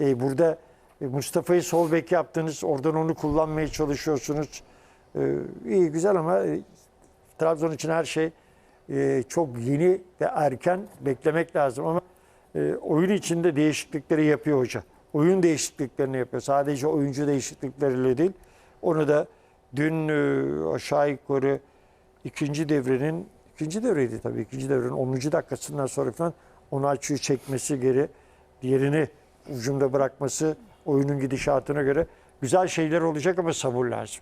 E, burada e, Mustafa'yı sol bek yaptınız. Oradan onu kullanmaya çalışıyorsunuz. E, iyi güzel ama e, Trabzon için her şey e, çok yeni ve erken beklemek lazım ama e, oyun içinde değişiklikleri yapıyor hoca. Oyun değişikliklerini yapıyor. Sadece oyuncu değişiklikleriyle değil. Onu da dün e, aşağı yukarı ikinci devrenin ikinci devreydi tabii ikinci devrenin 10. dakikasından sonra falan Onaçu'yu çekmesi geri diğerini ucunda bırakması oyunun gidişatına göre güzel şeyler olacak ama sabır lazım.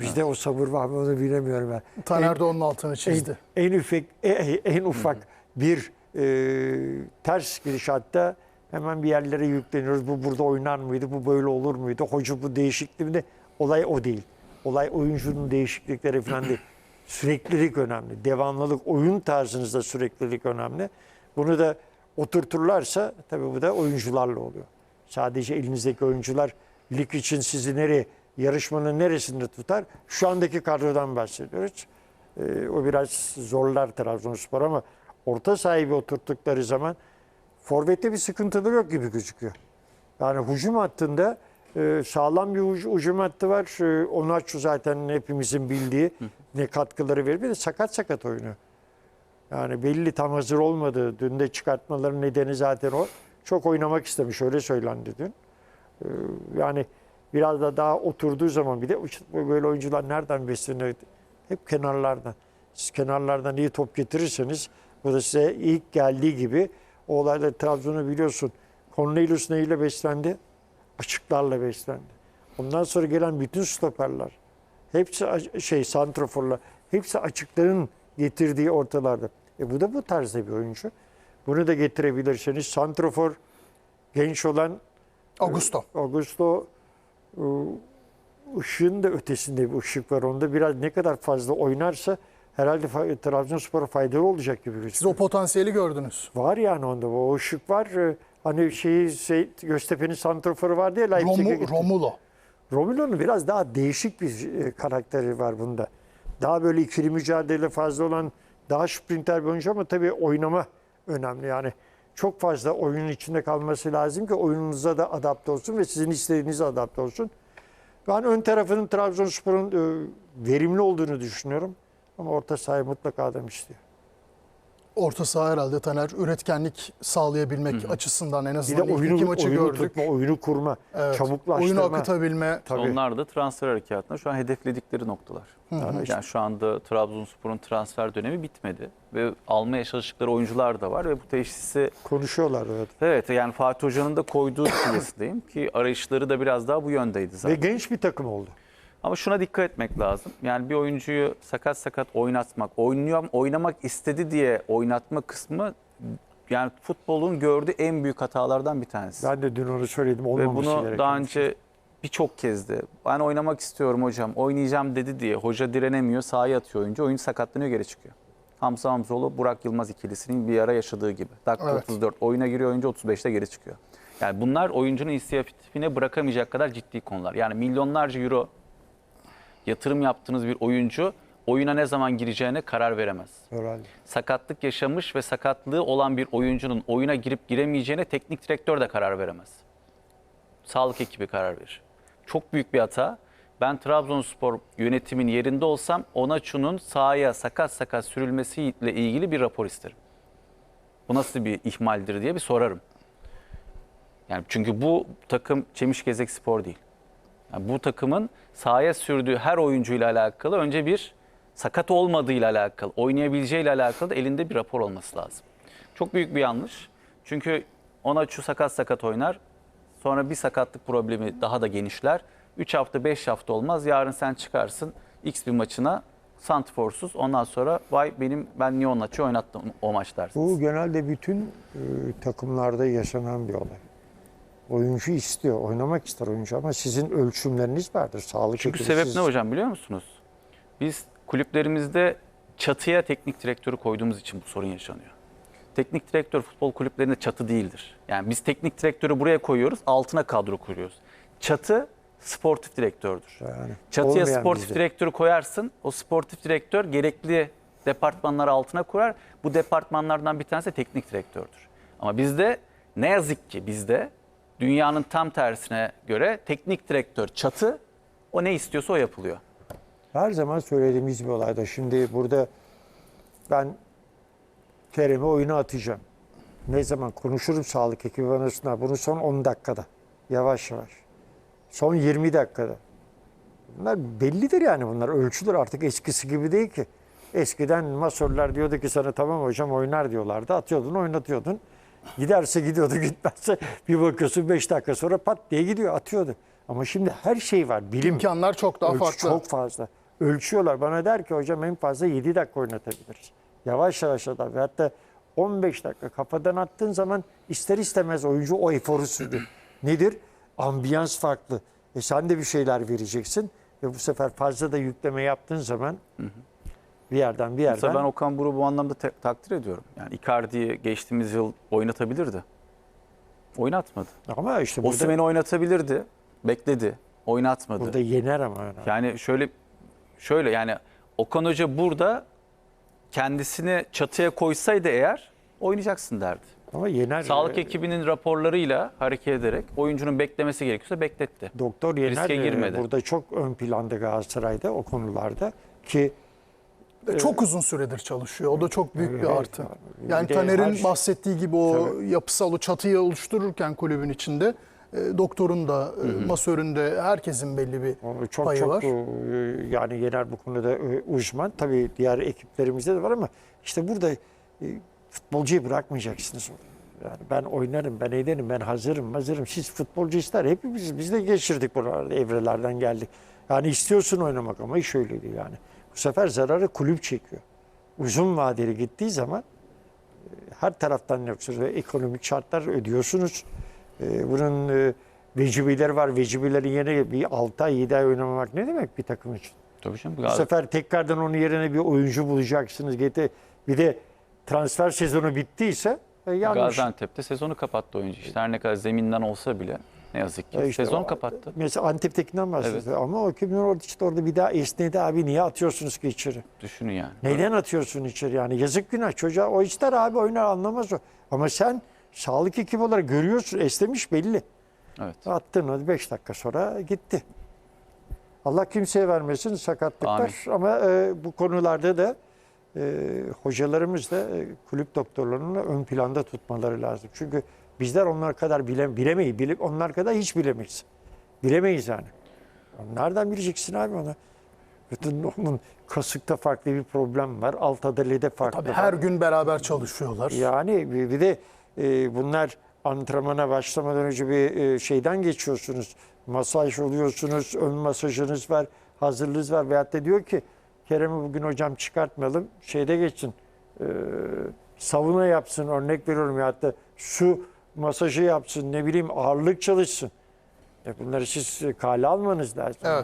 Bizde o sabır var mı onu bilemiyorum ben. Taner de onun altını çizdi. En, en ufak en, en ufak bir e, ters gidişatta hemen bir yerlere yükleniyoruz. Bu burada oynar mıydı? Bu böyle olur muydu? Hoca bu değişikliği mi de olay o değil. Olay oyuncunun değişiklikleri falan değil. Süreklilik önemli. Devamlılık, oyun tarzınızda süreklilik önemli. Bunu da oturturlarsa tabii bu da oyuncularla oluyor. Sadece elinizdeki oyuncular lig için sizi nereye, yarışmanın neresinde tutar? Şu andaki kadrodan bahsediyoruz. Ee, o biraz zorlar Trabzonspor ama orta sahibi oturttukları zaman forvette bir sıkıntıları yok gibi gözüküyor. Yani hücum hattında e, sağlam bir hüc- hücum hattı var. E, Onaçu zaten hepimizin bildiği ne katkıları verir. Bir de sakat sakat oynuyor. Yani belli tam hazır olmadı. Dün de çıkartmaların nedeni zaten o. Çok oynamak istemiş. Öyle söylendi dün. Ee, Yani biraz da daha oturduğu zaman bir de böyle oyuncular nereden besleniyor? Hep kenarlardan. Siz kenarlardan iyi top getirirseniz bu da size ilk geldiği gibi o olayda Trabzon'u biliyorsun. Cornelius neyle beslendi? Açıklarla beslendi. Ondan sonra gelen bütün stoperler hepsi şey santraforlar hepsi açıkların getirdiği ortalarda. E bu da bu tarzda bir oyuncu. Bunu da getirebilirseniz santrafor genç olan Augusto. Augusto ıı, ışığın da ötesinde bir ışık var. Onda biraz ne kadar fazla oynarsa herhalde Trabzonspor'a faydalı olacak gibi Siz gözüküyor. o potansiyeli gördünüz. Var yani onda o ışık var. Ee, Hani şeyi şey, Göztepe'nin santraforu vardı ya Leipzig'e Romu. Romulo. Romulo'nun biraz daha değişik bir e, karakteri var bunda. Daha böyle ikili mücadele fazla olan daha sprinter bir oyuncu ama tabii oynama önemli. Yani çok fazla oyunun içinde kalması lazım ki oyununuza da adapte olsun ve sizin istediğinize adapte olsun. Ben ön tarafının Trabzonspor'un e, verimli olduğunu düşünüyorum. Ama orta sahayı mutlaka adam istiyor. Orta saha herhalde Taner üretkenlik sağlayabilmek açısından en Bir de azından ilk oyunu, iki maçı oyunu gördük. tutma, oyunu kurma, Evet. çabuklaştırma. Oyunu akıtabilme. Tabii. Onlar da transfer harekatında şu an hedefledikleri noktalar. Yani şu anda Trabzonspor'un transfer dönemi bitmedi ve almaya çalıştıkları oyuncular da var ve bu teşhisi Konuşuyorlar evet. evet yani Fatih Hoca'nın da koyduğu düşüncesindeyim ki arayışları da biraz daha bu yöndeydi Ve zaten. genç bir takım oldu. Ama şuna dikkat etmek lazım. Yani bir oyuncuyu sakat sakat oynatmak, oynuyor oynamak istedi diye oynatma kısmı yani futbolun gördüğü en büyük hatalardan bir tanesi. Ben de dün onu söyledim. Ve Olmaması bunu daha bir önce birçok kez de ben oynamak istiyorum hocam, oynayacağım dedi diye hoca direnemiyor, sahaya atıyor oyuncu, oyuncu sakatlanıyor geri çıkıyor. Hamza Hamzoğlu, Burak Yılmaz ikilisinin bir ara yaşadığı gibi. Dakika Evet. 34 oyuna giriyor oyuncu 35'te geri çıkıyor. Yani bunlar oyuncunun inisiyatifine bırakamayacak kadar ciddi konular. Yani milyonlarca euro yatırım yaptığınız bir oyuncu oyuna ne zaman gireceğine karar veremez Herhalde. sakatlık yaşamış ve sakatlığı olan bir oyuncunun oyuna girip giremeyeceğine teknik direktör de karar veremez. Sağlık ekibi karar verir. Çok büyük bir hata. Ben Trabzonspor yönetimin yerinde olsam Onaçu'nun sahaya sakat sakat sürülmesiyle ilgili bir rapor isterim. Bu nasıl bir ihmaldir diye bir sorarım. Yani çünkü bu takım Çemişgezek Spor değil. Yani bu takımın sahaya sürdüğü her oyuncuyla alakalı önce bir sakat olmadığıyla alakalı, oynayabileceğiyle alakalı da elinde bir rapor olması lazım. Çok büyük bir yanlış. Çünkü ona şu sakat sakat oynar. Sonra bir sakatlık problemi daha da genişler. 3 hafta 5 hafta olmaz. Yarın sen çıkarsın X bir maçına santiforsuz. Ondan sonra vay benim ben niye Onaç'ı oynattım o maç dersin. Bu genelde bütün e, takımlarda yaşanan bir olay. Oyuncu istiyor, oynamak ister oyuncu ama sizin ölçümleriniz vardır. Sağlık Çünkü sebep siz- ne hocam biliyor musunuz? Biz kulüplerimizde çatıya teknik direktörü koyduğumuz için bu sorun yaşanıyor. Teknik direktör futbol kulüplerinde çatı değildir. Yani biz teknik direktörü buraya koyuyoruz, altına kadro kuruyoruz. Çatı sportif direktördür. Yani Çatıya sportif bizde. direktörü koyarsın. O sportif direktör gerekli departmanları altına kurar. Bu departmanlardan bir tanesi teknik direktördür. Ama bizde ne yazık ki bizde dünyanın tam tersine göre teknik direktör çatı o ne istiyorsa o yapılıyor. Her zaman söylediğimiz bir olayda. Şimdi burada ben Kerem'i oyuna atacağım. Ne zaman konuşurum sağlık ekibi arasında. Bunu son 10 dakikada. Yavaş yavaş. Son 20 dakikada. Bunlar bellidir yani bunlar. Ölçülür artık eskisi gibi değil ki. Eskiden masörler diyordu ki sana tamam hocam oynar diyorlardı. Atıyordun oynatıyordun. Giderse gidiyordu gitmezse bir bakıyorsun 5 dakika sonra pat diye gidiyor atıyordu. Ama şimdi her şey var. Bilim İmkanlar çok daha Ölçü farklı. Çok fazla. Ölçüyorlar. Bana der ki hocam en fazla 7 dakika oynatabiliriz. Yavaş yavaş adam. Ve hatta 15 dakika kafadan attığın zaman ister istemez oyuncu o eforu sürüyor. Nedir? Ambiyans farklı. E sen de bir şeyler vereceksin. Ve bu sefer fazla da yükleme yaptığın zaman bir yerden bir yerden. Mesela ben Okan Buruk'u bu anlamda takdir ediyorum. Yani Icardi'yi geçtiğimiz yıl oynatabilirdi. Oynatmadı. Ama işte burada, Osimhen'i oynatabilirdi. Bekledi. Oynatmadı. burada yener ama. yani. Yani şöyle şöyle yani Okan Hoca burada kendisini çatıya koysaydı eğer oynayacaksın derdi. Ama yener. Sağlık e, ekibinin raporlarıyla hareket ederek oyuncunun beklemesi gerekiyorsa bekletti. Doktor Yener Riske e, girmedi. burada çok ön planda Galatasaray'da o konularda ki Ve Çok uzun süredir çalışıyor. O da çok büyük bir artı. Yani de Taner'in her- bahsettiği gibi o yapısal o çatıyı oluştururken kulübün içinde e, doktorun da, e, masörün de herkesin belli bir O Çok payı çok var. e, yani Yener bu konuda e, uzman. Tabii diğer ekiplerimizde de var ama işte burada e, futbolcuyu bırakmayacaksınız. Yani ben oynarım, ben ederim, ben hazırım, hazırım. Siz futbolcu ister. Hepimiz biz de geçirdik buralarda, evrelerden geldik. Yani istiyorsun oynamak ama iş öyle değil yani. Bu sefer zararı kulüp çekiyor. Uzun vadeli gittiği zaman e, her taraftan yoksunuz ve ekonomik şartlar ödüyorsunuz. E, bunun e, vecibeleri var. Vecibeleri yerine bir 6 ay 7 ay oynamamak ne demek bir takım için? Tabii canım. Bu sefer tekrardan onun yerine bir oyuncu bulacaksınız. Bir de transfer sezonu bittiyse yanlış. Gaziantep'te sezonu kapattı oyuncu. İşte her ne kadar zeminden olsa bile ne yazık ki E işte sezon o- kapattı. Mesela Antep'tekinden bahsediyor. Ama o kimin orada işte orada bir daha esnedi abi niye atıyorsunuz ki içeri? Düşünün yani. Neden atıyorsun içeri yani? Yazık günah çocuğa. O ister abi oynar anlamaz o. Ama sen sağlık ekibi olarak görüyorsun esnemiş belli. Evet. Attın hadi 5 dakika sonra gitti. Allah kimseye vermesin sakatlıklar ama e, bu konularda da e, hocalarımız da e, kulüp doktorlarını ön planda tutmaları lazım. Çünkü bizler onlar kadar bile, bilemeyiz. Bile, onlar kadar hiç bilemeyiz. Bilemeyiz yani. Nereden bileceksin abi onu? Onun kasıkta farklı bir problem var. Alt adalede farklı Tabii var. her gün beraber çalışıyorlar. Yani bir de e, bunlar antrenmana başlamadan önce bir e, şeyden geçiyorsunuz. Masaj oluyorsunuz, ön masajınız var, hazırlığınız var. Veyahut da diyor ki Kerem'i bugün hocam çıkartmayalım, şeyde geçsin, e, savuna yapsın, örnek veriyorum. Veyahut da su masajı yapsın, ne bileyim ağırlık çalışsın. E bunları siz e, kale almanız lazım. Evet.